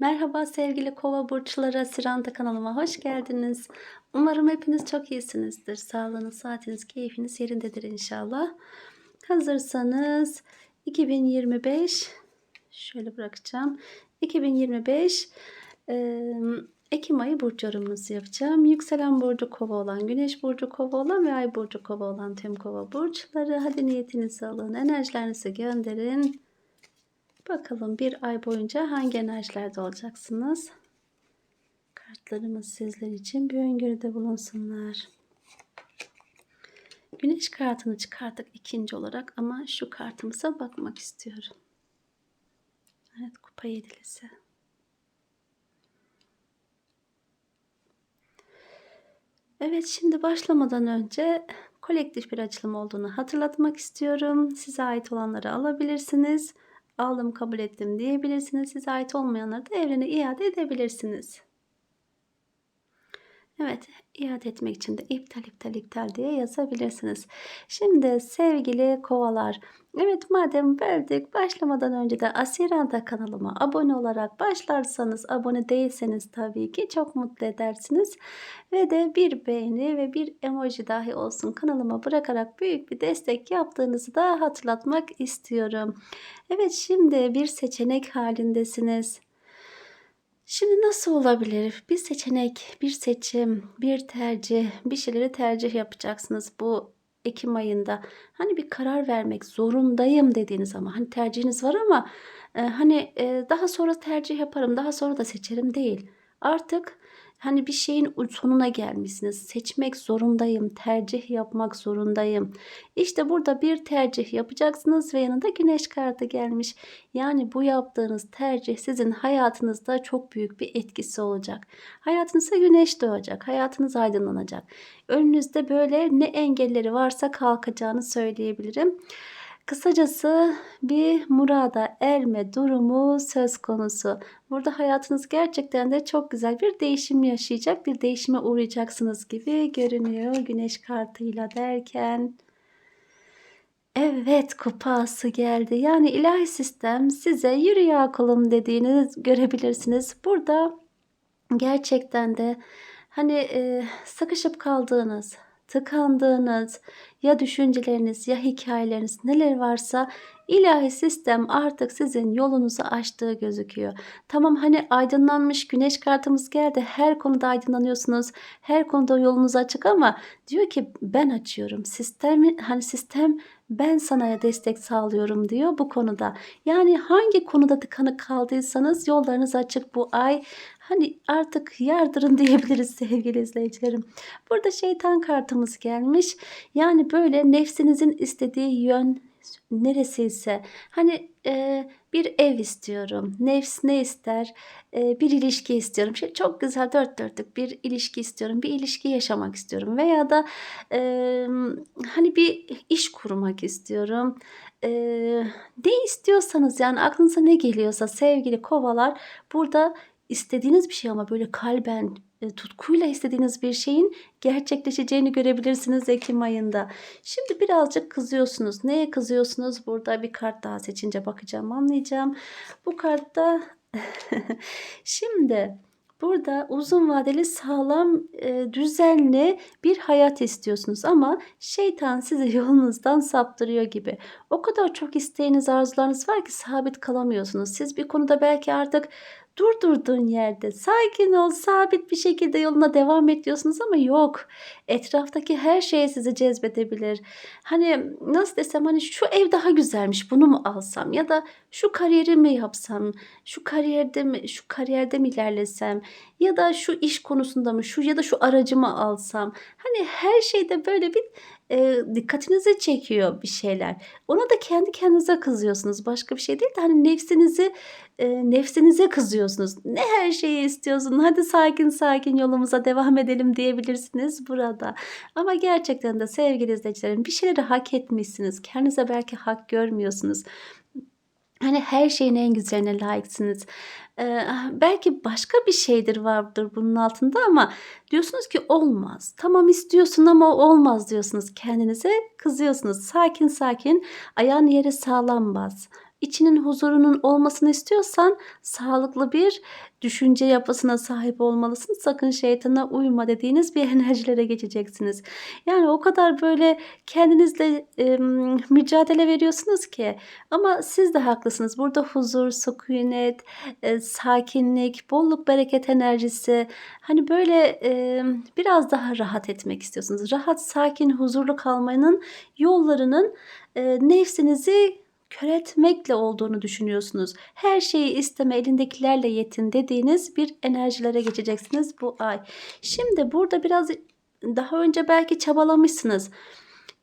Merhaba sevgili kova burçları Siranta kanalıma hoş geldiniz. Umarım hepiniz çok iyisinizdir. Sağlığınız, saatiniz, keyfiniz yerindedir inşallah. Hazırsanız 2025 şöyle bırakacağım. 2025 e, Ekim ayı burç yorumunuzu yapacağım. Yükselen burcu kova olan, güneş burcu kova olan ve ay burcu kova olan tüm kova burçları. Hadi niyetinizi alın, enerjilerinizi gönderin. Bakalım bir ay boyunca hangi enerjilerde olacaksınız? Kartlarımız sizler için bir öngörüde bulunsunlar. Güneş kartını çıkarttık ikinci olarak ama şu kartımıza bakmak istiyorum. Evet kupa yedilisi. Evet şimdi başlamadan önce kolektif bir açılım olduğunu hatırlatmak istiyorum. Size ait olanları alabilirsiniz aldım kabul ettim diyebilirsiniz. Size ait olmayanları da evrene iade edebilirsiniz. Evet, iade etmek için de iptal iptal iptal diye yazabilirsiniz. Şimdi sevgili kovalar, evet madem böldük başlamadan önce de Asiranta kanalıma abone olarak başlarsanız, abone değilseniz tabii ki çok mutlu edersiniz. Ve de bir beğeni ve bir emoji dahi olsun kanalıma bırakarak büyük bir destek yaptığınızı da hatırlatmak istiyorum. Evet şimdi bir seçenek halindesiniz. Şimdi nasıl olabilir? Bir seçenek, bir seçim, bir tercih, bir şeyleri tercih yapacaksınız bu Ekim ayında. Hani bir karar vermek zorundayım dediğiniz ama hani tercihiniz var ama e, hani e, daha sonra tercih yaparım, daha sonra da seçerim değil. Artık Hani bir şeyin sonuna gelmişsiniz. Seçmek zorundayım, tercih yapmak zorundayım. İşte burada bir tercih yapacaksınız ve yanında güneş kartı gelmiş. Yani bu yaptığınız tercih sizin hayatınızda çok büyük bir etkisi olacak. Hayatınıza güneş doğacak, hayatınız aydınlanacak. Önünüzde böyle ne engelleri varsa kalkacağını söyleyebilirim. Kısacası bir murada erme durumu söz konusu. Burada hayatınız gerçekten de çok güzel bir değişim yaşayacak, bir değişime uğrayacaksınız gibi görünüyor güneş kartıyla derken. Evet kupası geldi. Yani ilahi sistem size yürü ya kulum dediğini görebilirsiniz. Burada gerçekten de hani e, sıkışıp kaldığınız, tıkandığınız ya düşünceleriniz ya hikayeleriniz neler varsa ilahi sistem artık sizin yolunuzu açtığı gözüküyor. Tamam hani aydınlanmış güneş kartımız geldi. Her konuda aydınlanıyorsunuz. Her konuda yolunuz açık ama diyor ki ben açıyorum. Sistemi hani sistem ben sana destek sağlıyorum diyor bu konuda. Yani hangi konuda tıkanık kaldıysanız yollarınız açık bu ay. Hani artık yardırın diyebiliriz sevgili izleyicilerim. Burada şeytan kartımız gelmiş. Yani böyle nefsinizin istediği yön neresiyse hani e, bir ev istiyorum. Nefs ne ister? E, bir ilişki istiyorum. Şey, çok güzel dört dörtlük bir ilişki istiyorum. Bir ilişki yaşamak istiyorum. Veya da e, hani bir iş kurmak istiyorum. E, ne istiyorsanız yani aklınıza ne geliyorsa sevgili kovalar burada istediğiniz bir şey ama böyle kalben e, tutkuyla istediğiniz bir şeyin gerçekleşeceğini görebilirsiniz Ekim ayında. Şimdi birazcık kızıyorsunuz. Neye kızıyorsunuz? Burada bir kart daha seçince bakacağım, anlayacağım. Bu kartta şimdi Burada uzun vadeli sağlam, e, düzenli bir hayat istiyorsunuz ama şeytan sizi yolunuzdan saptırıyor gibi. O kadar çok isteğiniz, arzularınız var ki sabit kalamıyorsunuz. Siz bir konuda belki artık dur durduğun yerde sakin ol sabit bir şekilde yoluna devam ediyorsunuz ama yok. Etraftaki her şey sizi cezbedebilir. Hani nasıl desem hani şu ev daha güzelmiş bunu mu alsam? Ya da şu kariyeri mi yapsam şu kariyerde mi şu kariyerde mi ilerlesem ya da şu iş konusunda mı şu ya da şu aracımı alsam hani her şeyde böyle bir e, dikkatinizi çekiyor bir şeyler. Ona da kendi kendinize kızıyorsunuz. Başka bir şey değil de hani nefsinizi e, nefsinize kızıyorsunuz. Ne her şeyi istiyorsun? Hadi sakin sakin yolumuza devam edelim diyebilirsiniz burada. Ama gerçekten de sevgili izleyicilerim bir şeyleri hak etmişsiniz. Kendinize belki hak görmüyorsunuz. Hani her şeyin en güzeline layıksınız. Ee, belki başka bir şeydir vardır bunun altında ama diyorsunuz ki olmaz. Tamam istiyorsun ama olmaz diyorsunuz kendinize kızıyorsunuz. Sakin sakin ayağın yere sağlam bas. İçinin huzurunun olmasını istiyorsan sağlıklı bir düşünce yapısına sahip olmalısın. Sakın şeytana uyma dediğiniz bir enerjilere geçeceksiniz. Yani o kadar böyle kendinizle e, mücadele veriyorsunuz ki ama siz de haklısınız. Burada huzur, sükunet, e, sakinlik, bolluk, bereket enerjisi hani böyle e, biraz daha rahat etmek istiyorsunuz. Rahat, sakin, huzurlu kalmanın yollarının e, nefsinizi kör etmekle olduğunu düşünüyorsunuz. Her şeyi isteme, elindekilerle yetin dediğiniz bir enerjilere geçeceksiniz bu ay. Şimdi burada biraz daha önce belki çabalamışsınız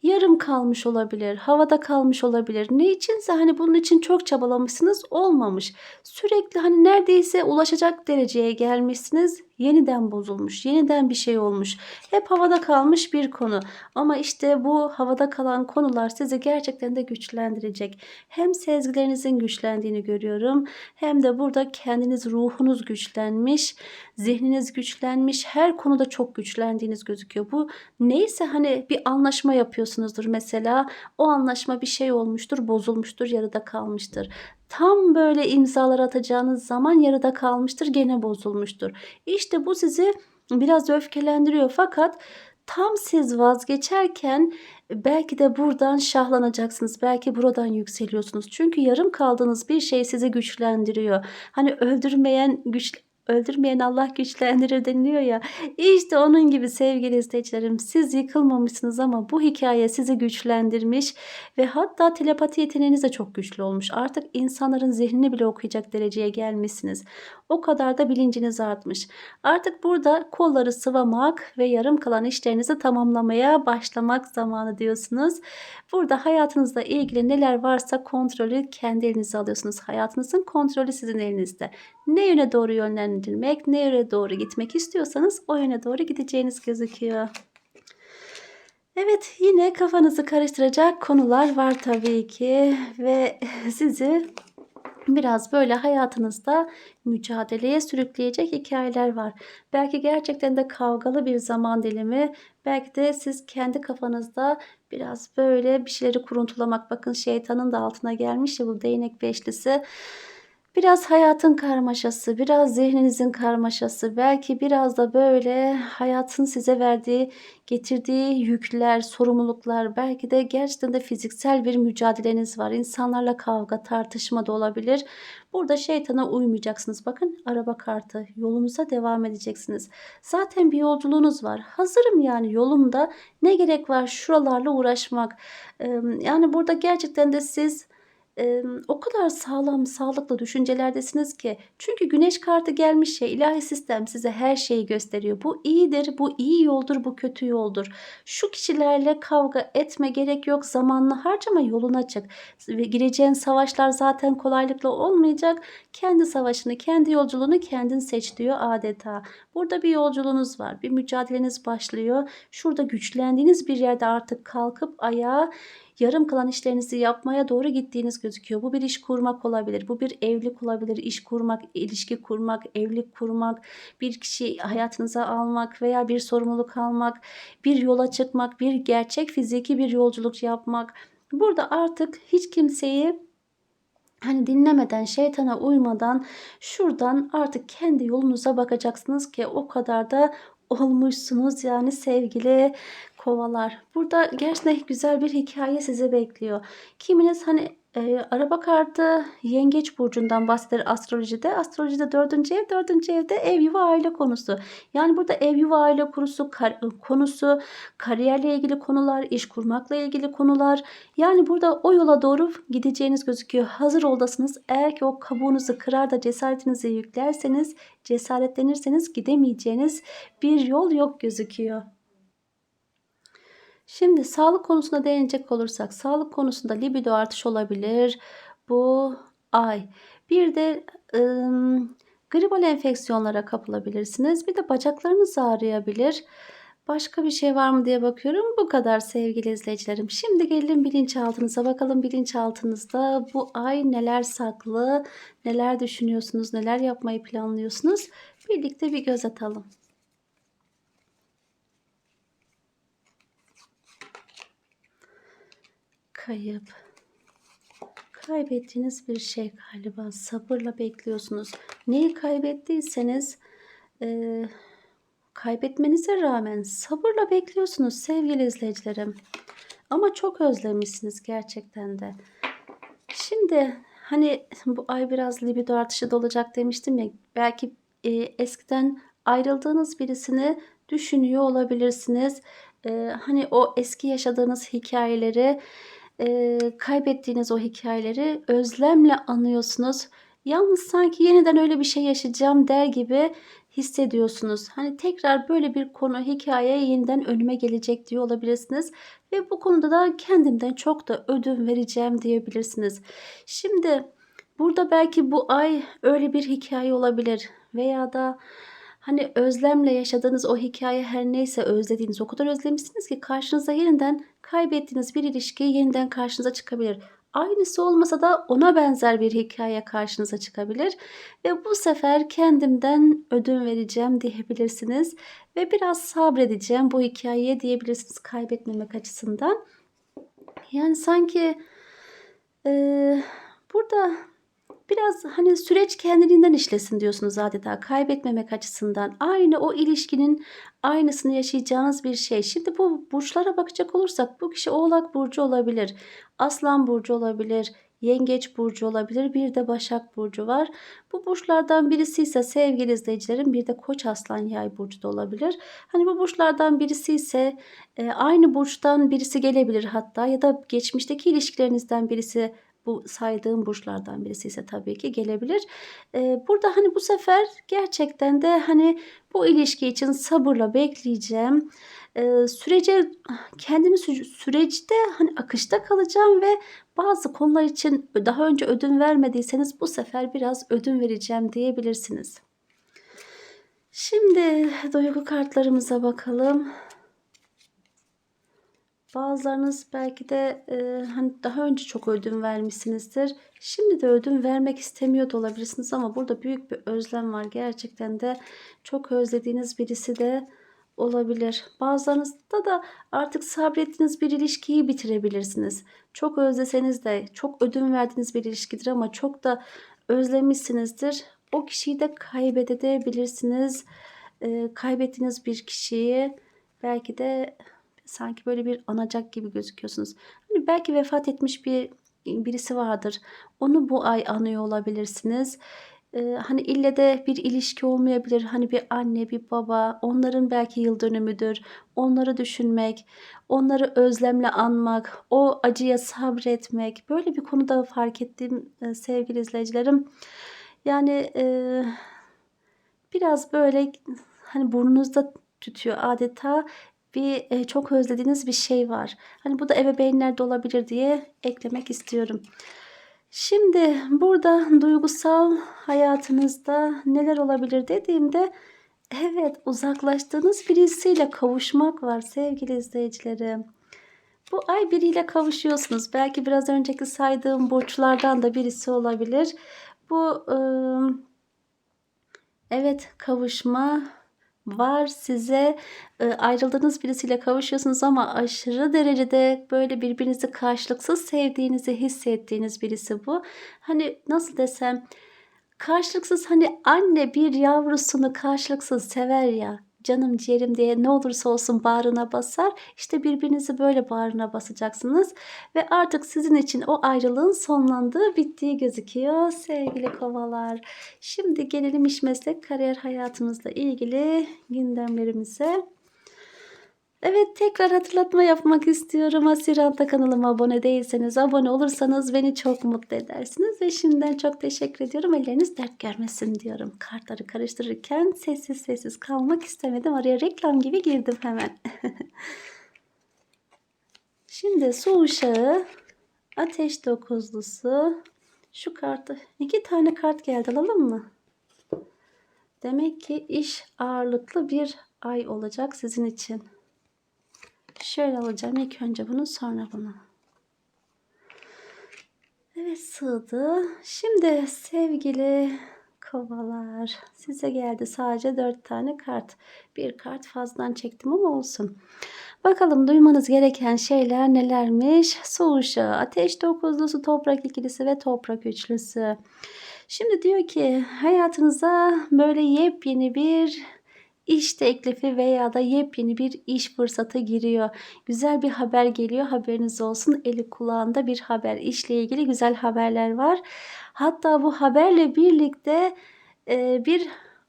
yarım kalmış olabilir, havada kalmış olabilir. Ne içinse hani bunun için çok çabalamışsınız olmamış. Sürekli hani neredeyse ulaşacak dereceye gelmişsiniz yeniden bozulmuş, yeniden bir şey olmuş. Hep havada kalmış bir konu. Ama işte bu havada kalan konular sizi gerçekten de güçlendirecek. Hem sezgilerinizin güçlendiğini görüyorum hem de burada kendiniz ruhunuz güçlenmiş, zihniniz güçlenmiş, her konuda çok güçlendiğiniz gözüküyor. Bu neyse hani bir anlaşma yapıyorsunuzdur mesela. O anlaşma bir şey olmuştur, bozulmuştur, yarıda kalmıştır. Tam böyle imzalar atacağınız zaman yarıda kalmıştır, gene bozulmuştur. İşte bu sizi biraz öfkelendiriyor fakat tam siz vazgeçerken belki de buradan şahlanacaksınız. Belki buradan yükseliyorsunuz. Çünkü yarım kaldığınız bir şey sizi güçlendiriyor. Hani öldürmeyen güç öldürmeyen Allah güçlendirir deniliyor ya. İşte onun gibi sevgili izleyicilerim siz yıkılmamışsınız ama bu hikaye sizi güçlendirmiş ve hatta telepati yeteneğiniz de çok güçlü olmuş. Artık insanların zihnini bile okuyacak dereceye gelmişsiniz. O kadar da bilinciniz artmış. Artık burada kolları sıvamak ve yarım kalan işlerinizi tamamlamaya başlamak zamanı diyorsunuz. Burada hayatınızla ilgili neler varsa kontrolü kendi elinize alıyorsunuz. Hayatınızın kontrolü sizin elinizde. Ne yöne doğru yönlendirilmek, ne yöne doğru gitmek istiyorsanız o yöne doğru gideceğiniz gözüküyor. Evet yine kafanızı karıştıracak konular var tabii ki ve sizi biraz böyle hayatınızda mücadeleye sürükleyecek hikayeler var. Belki gerçekten de kavgalı bir zaman dilimi, belki de siz kendi kafanızda biraz böyle bir şeyleri kuruntulamak. Bakın şeytanın da altına gelmiş ya bu değnek beşlisi. Biraz hayatın karmaşası, biraz zihninizin karmaşası, belki biraz da böyle hayatın size verdiği, getirdiği yükler, sorumluluklar, belki de gerçekten de fiziksel bir mücadeleniz var. İnsanlarla kavga, tartışma da olabilir. Burada şeytana uymayacaksınız. Bakın araba kartı. Yolunuza devam edeceksiniz. Zaten bir yolculuğunuz var. Hazırım yani yolumda. Ne gerek var şuralarla uğraşmak? Yani burada gerçekten de siz o kadar sağlam, sağlıklı düşüncelerdesiniz ki. Çünkü güneş kartı gelmiş ya ilahi sistem size her şeyi gösteriyor. Bu iyidir, bu iyi yoldur, bu kötü yoldur. Şu kişilerle kavga etme gerek yok. Zamanını harcama yoluna çık. Gireceğin savaşlar zaten kolaylıkla olmayacak. Kendi savaşını, kendi yolculuğunu kendin seç diyor adeta. Burada bir yolculuğunuz var. Bir mücadeleniz başlıyor. Şurada güçlendiğiniz bir yerde artık kalkıp ayağa yarım kalan işlerinizi yapmaya doğru gittiğiniz gözüküyor. Bu bir iş kurmak olabilir. Bu bir evlilik olabilir. İş kurmak, ilişki kurmak, evlilik kurmak, bir kişi hayatınıza almak veya bir sorumluluk almak, bir yola çıkmak, bir gerçek fiziki bir yolculuk yapmak. Burada artık hiç kimseyi Hani dinlemeden, şeytana uymadan şuradan artık kendi yolunuza bakacaksınız ki o kadar da olmuşsunuz yani sevgili kovalar. Burada gerçekten güzel bir hikaye sizi bekliyor. Kiminiz hani e, araba kartı yengeç burcundan bahseder astrolojide. Astrolojide dördüncü ev, dördüncü evde ev yuva aile konusu. Yani burada ev yuva aile konusu, kar, konusu, kariyerle ilgili konular, iş kurmakla ilgili konular. Yani burada o yola doğru gideceğiniz gözüküyor. Hazır oldasınız. Eğer ki o kabuğunuzu kırar da cesaretinizi yüklerseniz, cesaretlenirseniz gidemeyeceğiniz bir yol yok gözüküyor. Şimdi sağlık konusuna değinecek olursak sağlık konusunda libido artış olabilir bu ay. Bir de ım, gribal enfeksiyonlara kapılabilirsiniz. Bir de bacaklarınız ağrıyabilir. Başka bir şey var mı diye bakıyorum. Bu kadar sevgili izleyicilerim. Şimdi gelin bilinçaltınıza bakalım bilinçaltınızda bu ay neler saklı, neler düşünüyorsunuz, neler yapmayı planlıyorsunuz. Birlikte bir göz atalım. Kayıp, kaybettiğiniz bir şey galiba. Sabırla bekliyorsunuz. Neyi kaybettiyseniz e, kaybetmenize rağmen sabırla bekliyorsunuz sevgili izleyicilerim. Ama çok özlemişsiniz gerçekten de. Şimdi hani bu ay biraz libido artışı da olacak demiştim ya. Belki e, eskiden ayrıldığınız birisini düşünüyor olabilirsiniz. E, hani o eski yaşadığınız hikayeleri, e, kaybettiğiniz o hikayeleri özlemle anıyorsunuz. Yalnız sanki yeniden öyle bir şey yaşayacağım der gibi hissediyorsunuz. Hani tekrar böyle bir konu, hikaye yeniden önüme gelecek diyor olabilirsiniz. Ve bu konuda da kendimden çok da ödün vereceğim diyebilirsiniz. Şimdi burada belki bu ay öyle bir hikaye olabilir veya da hani özlemle yaşadığınız o hikaye her neyse özlediğiniz o kadar özlemişsiniz ki karşınıza yeniden kaybettiğiniz bir ilişki yeniden karşınıza çıkabilir. Aynısı olmasa da ona benzer bir hikaye karşınıza çıkabilir ve bu sefer kendimden ödün vereceğim diyebilirsiniz ve biraz sabredeceğim bu hikayeye diyebilirsiniz kaybetmemek açısından. Yani sanki e, burada biraz hani süreç kendiliğinden işlesin diyorsunuz adeta kaybetmemek açısından. Aynı o ilişkinin aynısını yaşayacağınız bir şey. Şimdi bu burçlara bakacak olursak bu kişi Oğlak burcu olabilir. Aslan burcu olabilir. Yengeç burcu olabilir. Bir de Başak burcu var. Bu burçlardan birisi ise sevgili izleyicilerim bir de Koç aslan yay burcu da olabilir. Hani bu burçlardan birisi ise e, aynı burçtan birisi gelebilir hatta ya da geçmişteki ilişkilerinizden birisi bu saydığım burçlardan birisi ise tabii ki gelebilir. Ee, burada hani bu sefer gerçekten de hani bu ilişki için sabırla bekleyeceğim. Ee, sürece kendimi süreçte hani akışta kalacağım ve bazı konular için daha önce ödün vermediyseniz bu sefer biraz ödün vereceğim diyebilirsiniz. Şimdi duygu kartlarımıza bakalım. Bazılarınız belki de e, hani daha önce çok ödün vermişsinizdir. Şimdi de ödün vermek istemiyor da olabilirsiniz ama burada büyük bir özlem var. Gerçekten de çok özlediğiniz birisi de olabilir. Bazılarınızda da artık sabrettiğiniz bir ilişkiyi bitirebilirsiniz. Çok özleseniz de çok ödün verdiğiniz bir ilişkidir ama çok da özlemişsinizdir. O kişiyi de kaybedebilirsiniz. E, kaybettiğiniz bir kişiyi belki de sanki böyle bir anacak gibi gözüküyorsunuz. Hani belki vefat etmiş bir birisi vardır. Onu bu ay anıyor olabilirsiniz. Ee, hani ille de bir ilişki olmayabilir. Hani bir anne, bir baba, onların belki yıl dönümüdür. Onları düşünmek, onları özlemle anmak, o acıya sabretmek. Böyle bir konuda fark ettiğim e, sevgili izleyicilerim. Yani e, biraz böyle hani burnunuzda tütüyor adeta bir e, çok özlediğiniz bir şey var. Hani bu da ebeveynlerde olabilir diye eklemek istiyorum. Şimdi burada duygusal hayatınızda neler olabilir dediğimde evet uzaklaştığınız birisiyle kavuşmak var sevgili izleyicilerim. Bu ay biriyle kavuşuyorsunuz. Belki biraz önceki saydığım burçlardan da birisi olabilir. Bu ıı, evet kavuşma var size e, ayrıldığınız birisiyle kavuşuyorsunuz ama aşırı derecede böyle birbirinizi karşılıksız sevdiğinizi hissettiğiniz birisi bu. Hani nasıl desem karşılıksız hani anne bir yavrusunu karşılıksız sever ya canım ciğerim diye ne olursa olsun bağrına basar. İşte birbirinizi böyle bağrına basacaksınız. Ve artık sizin için o ayrılığın sonlandığı bittiği gözüküyor sevgili kovalar. Şimdi gelelim iş meslek kariyer hayatımızla ilgili gündemlerimize. Evet tekrar hatırlatma yapmak istiyorum. Hasiranta kanalıma abone değilseniz abone olursanız beni çok mutlu edersiniz. Ve şimdiden çok teşekkür ediyorum. Elleriniz dert görmesin diyorum. Kartları karıştırırken sessiz sessiz kalmak istemedim. Araya reklam gibi girdim hemen. Şimdi su uşağı, ateş dokuzlusu, şu kartı iki tane kart geldi alalım mı? Demek ki iş ağırlıklı bir ay olacak sizin için. Şöyle alacağım. İlk önce bunu sonra bunu. Evet sığdı. Şimdi sevgili Kovalar. Size geldi sadece 4 tane kart. Bir kart fazladan çektim ama olsun. Bakalım duymanız gereken şeyler nelermiş? Su ışığı, ateş dokuzlusu, toprak ikilisi ve toprak üçlüsü. Şimdi diyor ki hayatınıza böyle yepyeni bir iş teklifi veya da yepyeni bir iş fırsatı giriyor. Güzel bir haber geliyor. Haberiniz olsun. Eli kulağında bir haber. İşle ilgili güzel haberler var. Hatta bu haberle birlikte e, bir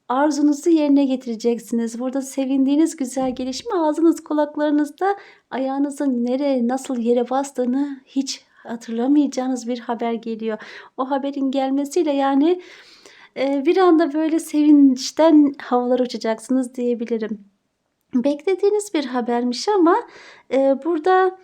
arzunuzu yerine getireceksiniz. Burada sevindiğiniz güzel gelişme ağzınız kulaklarınızda ayağınızın nereye nasıl yere bastığını hiç hatırlamayacağınız bir haber geliyor. O haberin gelmesiyle yani bir anda böyle sevinçten havalar uçacaksınız diyebilirim. Beklediğiniz bir habermiş ama e, burada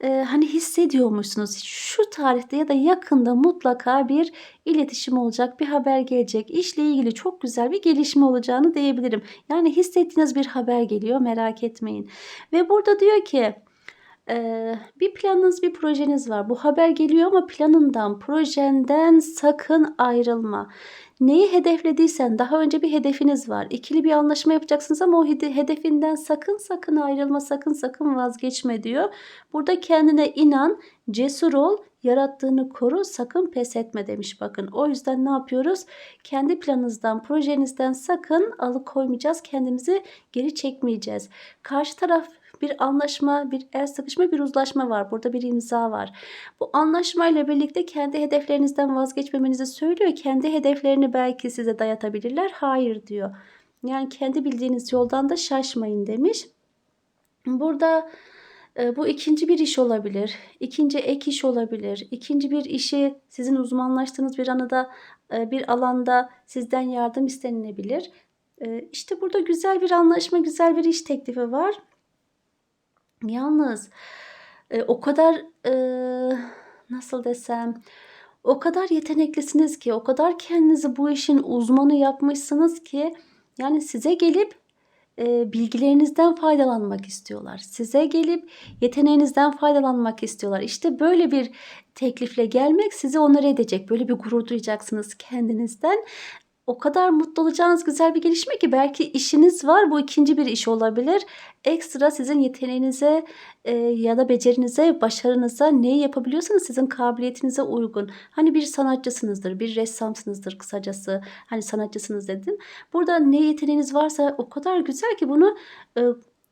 e, hani hissediyormuşsunuz. Şu tarihte ya da yakında mutlaka bir iletişim olacak, bir haber gelecek. İşle ilgili çok güzel bir gelişme olacağını diyebilirim. Yani hissettiğiniz bir haber geliyor merak etmeyin. Ve burada diyor ki e, bir planınız, bir projeniz var. Bu haber geliyor ama planından, projenden sakın ayrılma. Neyi hedeflediysen daha önce bir hedefiniz var. İkili bir anlaşma yapacaksınız ama o hedefinden sakın sakın ayrılma, sakın sakın vazgeçme diyor. Burada kendine inan, cesur ol, yarattığını koru, sakın pes etme demiş bakın. O yüzden ne yapıyoruz? Kendi planınızdan, projenizden sakın alıkoymayacağız. Kendimizi geri çekmeyeceğiz. Karşı taraf bir anlaşma, bir el sıkışma, bir uzlaşma var. Burada bir imza var. Bu anlaşmayla birlikte kendi hedeflerinizden vazgeçmemenizi söylüyor. Kendi hedeflerini belki size dayatabilirler. Hayır diyor. Yani kendi bildiğiniz yoldan da şaşmayın demiş. Burada e, bu ikinci bir iş olabilir. ikinci ek iş olabilir. ikinci bir işi sizin uzmanlaştığınız bir anıda e, bir alanda sizden yardım istenilebilir. E, işte burada güzel bir anlaşma, güzel bir iş teklifi var. Yalnız e, o kadar e, nasıl desem o kadar yeteneklisiniz ki o kadar kendinizi bu işin uzmanı yapmışsınız ki yani size gelip e, bilgilerinizden faydalanmak istiyorlar. Size gelip yeteneğinizden faydalanmak istiyorlar. İşte böyle bir teklifle gelmek sizi onur edecek. Böyle bir gurur duyacaksınız kendinizden o kadar mutlu olacağınız güzel bir gelişme ki belki işiniz var bu ikinci bir iş olabilir. Ekstra sizin yeteneğinize e, ya da becerinize, başarınıza neyi yapabiliyorsanız sizin kabiliyetinize uygun. Hani bir sanatçısınızdır, bir ressamsınızdır kısacası. Hani sanatçısınız dedim. Burada ne yeteneğiniz varsa o kadar güzel ki bunu e,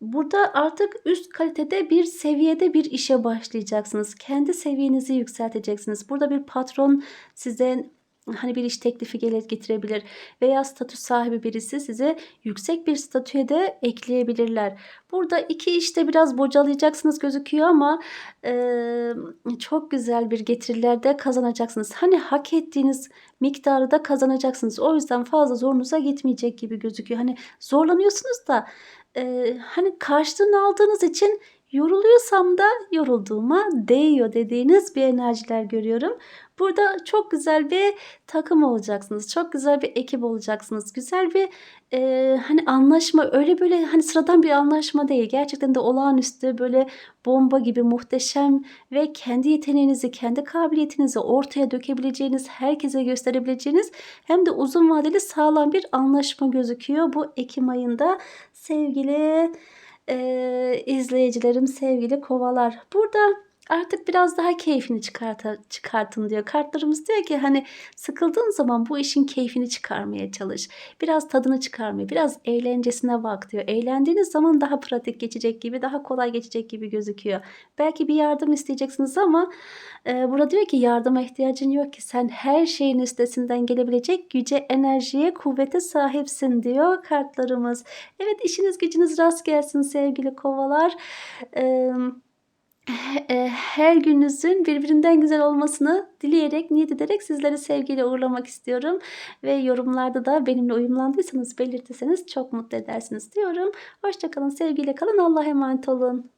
Burada artık üst kalitede bir seviyede bir işe başlayacaksınız. Kendi seviyenizi yükselteceksiniz. Burada bir patron size hani bir iş teklifi getirebilir veya statü sahibi birisi size yüksek bir statüye de ekleyebilirler. Burada iki işte biraz bocalayacaksınız gözüküyor ama e, çok güzel bir getiriler de kazanacaksınız. Hani hak ettiğiniz miktarı da kazanacaksınız. O yüzden fazla zorunuza gitmeyecek gibi gözüküyor. Hani zorlanıyorsunuz da e, hani karşılığını aldığınız için yoruluyorsam da yorulduğuma değiyor dediğiniz bir enerjiler görüyorum. Burada çok güzel bir takım olacaksınız. Çok güzel bir ekip olacaksınız. Güzel bir e, hani anlaşma öyle böyle hani sıradan bir anlaşma değil. Gerçekten de olağanüstü böyle bomba gibi muhteşem ve kendi yeteneğinizi, kendi kabiliyetinizi ortaya dökebileceğiniz, herkese gösterebileceğiniz hem de uzun vadeli sağlam bir anlaşma gözüküyor bu Ekim ayında sevgili e, izleyicilerim, sevgili kovalar. Burada artık biraz daha keyfini çıkarta, çıkartın diyor. Kartlarımız diyor ki hani sıkıldığın zaman bu işin keyfini çıkarmaya çalış. Biraz tadını çıkarmaya, biraz eğlencesine bak diyor. Eğlendiğiniz zaman daha pratik geçecek gibi, daha kolay geçecek gibi gözüküyor. Belki bir yardım isteyeceksiniz ama e, burada diyor ki yardıma ihtiyacın yok ki. Sen her şeyin üstesinden gelebilecek güce, enerjiye, kuvvete sahipsin diyor kartlarımız. Evet işiniz gücünüz rast gelsin sevgili kovalar. Eee her gününüzün birbirinden güzel olmasını dileyerek, niyet ederek sizleri sevgiyle uğurlamak istiyorum. Ve yorumlarda da benimle uyumlandıysanız belirtirseniz çok mutlu edersiniz diyorum. Hoşçakalın, sevgiyle kalın, Allah'a emanet olun.